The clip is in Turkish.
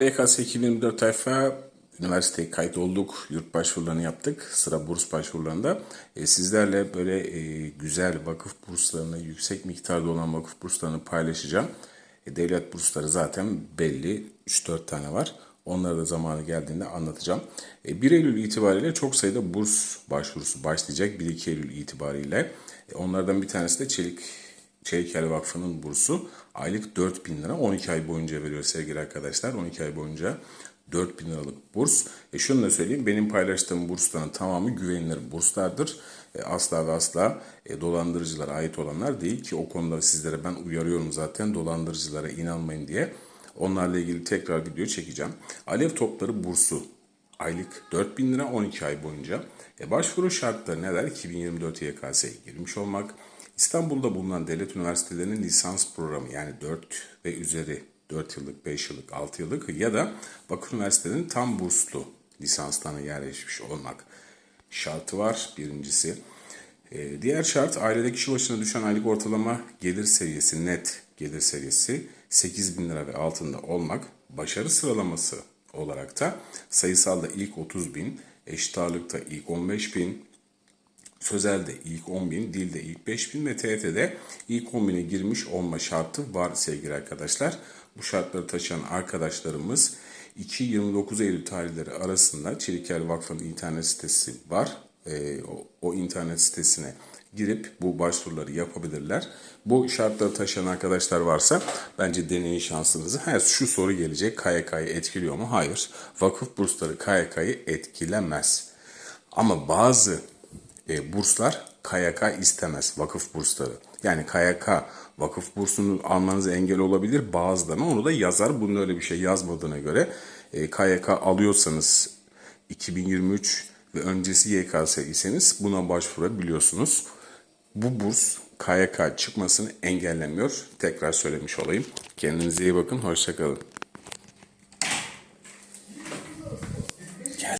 YKS 2024 tayfa üniversiteye kayıt olduk. Yurt başvurularını yaptık. Sıra burs başvurularında. E, sizlerle böyle e, güzel vakıf burslarını, yüksek miktarda olan vakıf burslarını paylaşacağım. E, devlet bursları zaten belli. 3-4 tane var. Onları da zamanı geldiğinde anlatacağım. E, 1 Eylül itibariyle çok sayıda burs başvurusu başlayacak. 1-2 Eylül itibariyle. E, onlardan bir tanesi de Çelik Çelikel Vakfı'nın bursu aylık 4 bin lira 12 ay boyunca veriyor sevgili arkadaşlar. 12 ay boyunca 4 bin liralık burs. E şunu da söyleyeyim benim paylaştığım bursların tamamı güvenilir burslardır. E asla ve asla e, dolandırıcılara ait olanlar değil ki o konuda sizlere ben uyarıyorum zaten dolandırıcılara inanmayın diye. Onlarla ilgili tekrar video çekeceğim. Alev Topları bursu aylık 4 bin lira 12 ay boyunca. E başvuru şartları neler? 2024 YKS'ye girmiş olmak, İstanbul'da bulunan devlet üniversitelerinin lisans programı yani 4 ve üzeri 4 yıllık, 5 yıllık, 6 yıllık ya da vakıf üniversitelerinin tam burslu lisanslarına yerleşmiş olmak şartı var birincisi. Ee, diğer şart ailede kişi başına düşen aylık ortalama gelir seviyesi net gelir seviyesi 8 bin lira ve altında olmak. Başarı sıralaması olarak da sayısalda ilk 30 bin, eşit ağırlıkta ilk 15 bin, Sözel'de ilk 10 bin, dilde ilk 5 bin ve TET'de ilk 10 bine girmiş olma şartı var sevgili arkadaşlar. Bu şartları taşıyan arkadaşlarımız 2-29 Eylül tarihleri arasında Çelikel Vakfı'nın internet sitesi var. Ee, o, o internet sitesine girip bu başvuruları yapabilirler. Bu şartları taşıyan arkadaşlar varsa bence deneyin şansınızı. Ha, şu soru gelecek KYK'yı etkiliyor mu? Hayır. Vakıf bursları KYK'yı etkilemez. Ama bazı e, burslar KYK istemez vakıf bursları. Yani KYK vakıf bursunu almanıza engel olabilir bazılarına onu da yazar. Bunun öyle bir şey yazmadığına göre e, KYK alıyorsanız 2023 ve öncesi YKS iseniz buna başvurabiliyorsunuz. Bu burs KYK çıkmasını engellemiyor. Tekrar söylemiş olayım. Kendinize iyi bakın. Hoşçakalın.